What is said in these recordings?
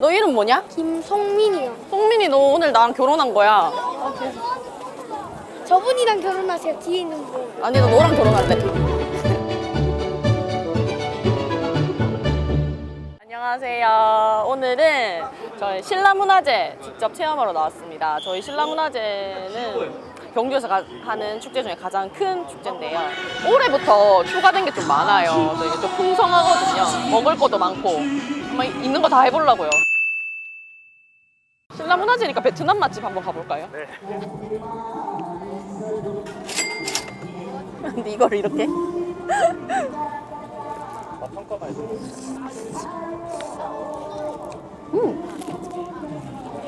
너 이름 뭐냐? 김성민이요. 송민이 너 오늘 나랑 결혼한 거야. 저분이랑 결혼하세요. 뒤에 있는 분. 아니 나 너랑 결혼할래. 안녕하세요. 오늘은 저희 신라문화제 직접 체험하러 나왔습니다. 저희 신라문화제는 경주에서 가- 하는 축제 중에 가장 큰 축제인데요. 올해부터 추가된 게 좀 많아요. 저희가 좀 풍성하거든요. 먹을 것도 많고 정말 있는 거 다 해보려고요. 신라 문화제니까 베트남 맛집 한번 가볼까요? 네. 근데 이걸 이렇게? 맛 평가만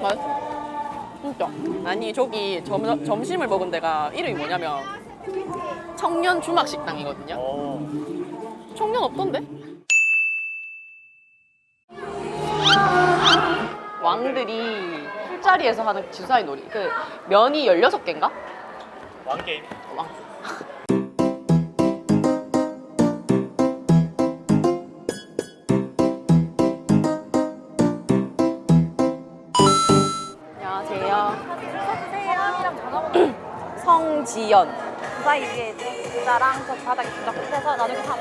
맛 진짜 아니 저기 점, 점심을 먹은 데가 이름이 뭐냐면 청년 주막 식당이거든요 어, 청년 없던데? 왕들이 술자리에서 하는 주사위 놀이. 그 면이 16개인가? 왕게임. 어, 왕. 안녕하세요. 사람이랑 전화번호 성지연. 나 이게 내 모자랑 저 바닥에 진짜 끝에서 나누기 3.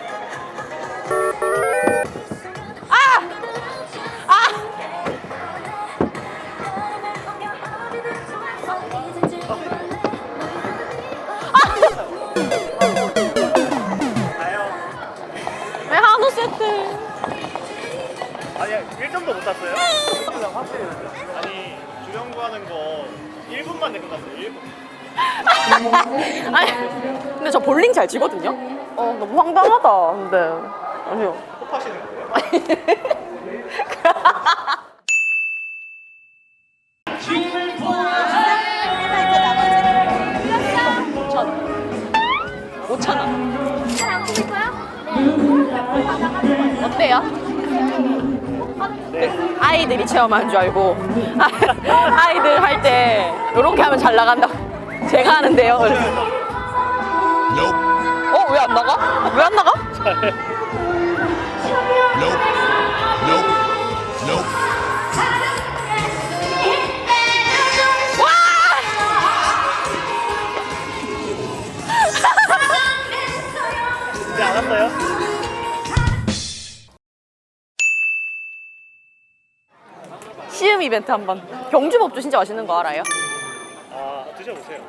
1점 세트. 아니 1점도 못 땄어요? 확실히 아니 주영구 하는 거 1분만 내고 갔어요 1분 아니, 근데 저 볼링 잘 치거든요? 어, 너무 황당하다, 근데. 아니요. 호하시는 거예요? 아니. 어때요? 네. 아이들이 체험한 줄 알고 아이들 할 때 이렇게 하면 잘 나간다. 제가 하는데요. 어? 왜 안 나가? 왜 안 나가? 시음 이벤트 한번. 경주 법주 진짜 맛있는 거 알아요? 아, 드셔보세요.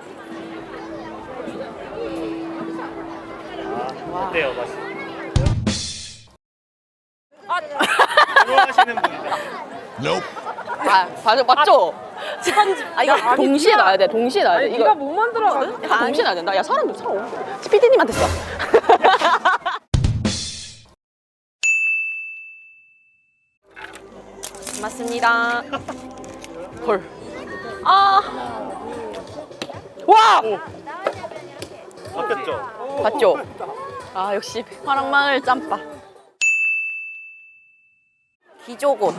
아, 어때요, 맛이? 좋아하시는 분인데. Nope. 아, 맞아, 맞죠? 아, 이거 동시에 놔야 돼, 동시에 놔야 돼. 이거 네가 못? 다 동시에 놔야 된다. 야, 사람들 사람 없어. PD님한테 써. 맞습니다. 헐. 아. 와! 바뀌었죠? 봤죠? 아, 역시 화랑마을 짬바. 기조곤.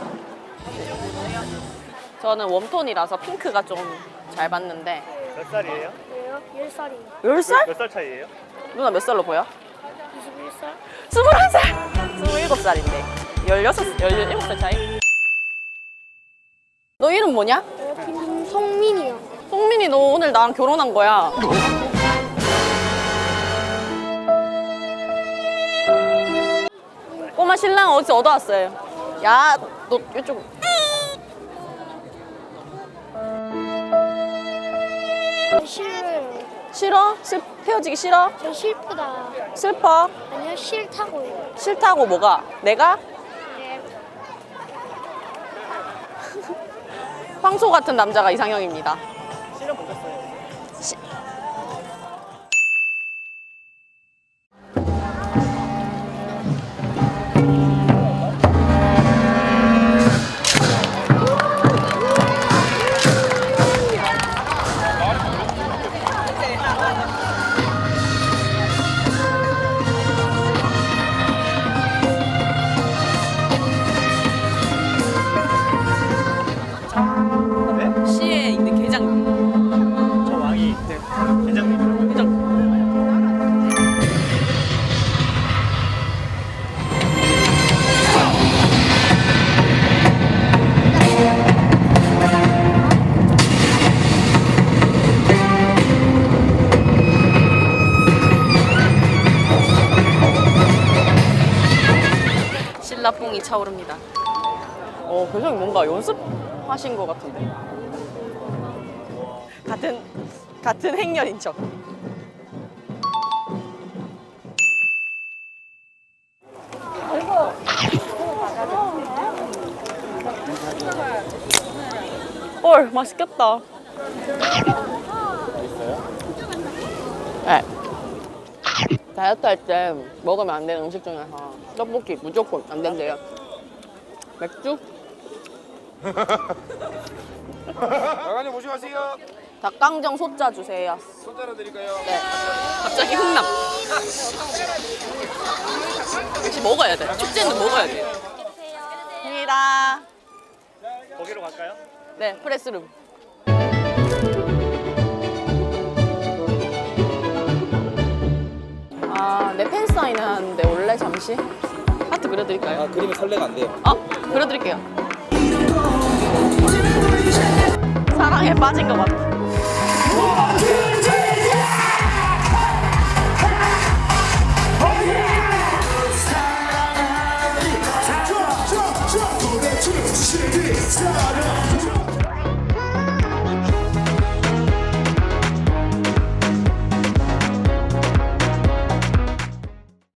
저는 웜톤이라서 핑크가 좀 잘 봤는데. 몇 살이에요? 왜요? 10살이요. 10살? 몇 살 차이예요? 누나 몇 살로 보여? 21살? 21살! 27살인데. 16, 17살 차이? 너 이름 뭐냐? 김성민이요. 송민이 너 오늘 나랑 결혼한 거야. 꼬마 신랑 어디서 얻어왔어요? 야, 너 이쪽. 싫어요. 싫어? 슬, 헤어지기 싫어? 저 슬프다. 슬퍼? 아니요, 싫다고요. 싫다고 뭐가? 내가? 황소 같은 남자가 이상형입니다. 실험 보셨어요? 차오릅니다. 어, 표정이 뭔가 연습하신 것 같은데. 같은 같은 행렬인 척. 헐, 맛있겠다. 다이어트 할 때 먹으면 안 되는 음식 중에서 떡볶이 무조건 안 된대요. 맥주? 나가님 모시가세요. 닭강정 소자 주세요. 손자로 드릴까요? 네. 갑자기 흥남. 역시 먹어야 돼. 축제는 먹어야 돼. 감사합니다. 거기로 갈까요? 네, 프레스룸. 아, 내팬 사인을 하는데 원래 잠시 하트 그려드릴까요? 아 그림이 설레가 안 돼요. 아, 그려드릴게요. 사랑에 빠진 것 같아. 사랑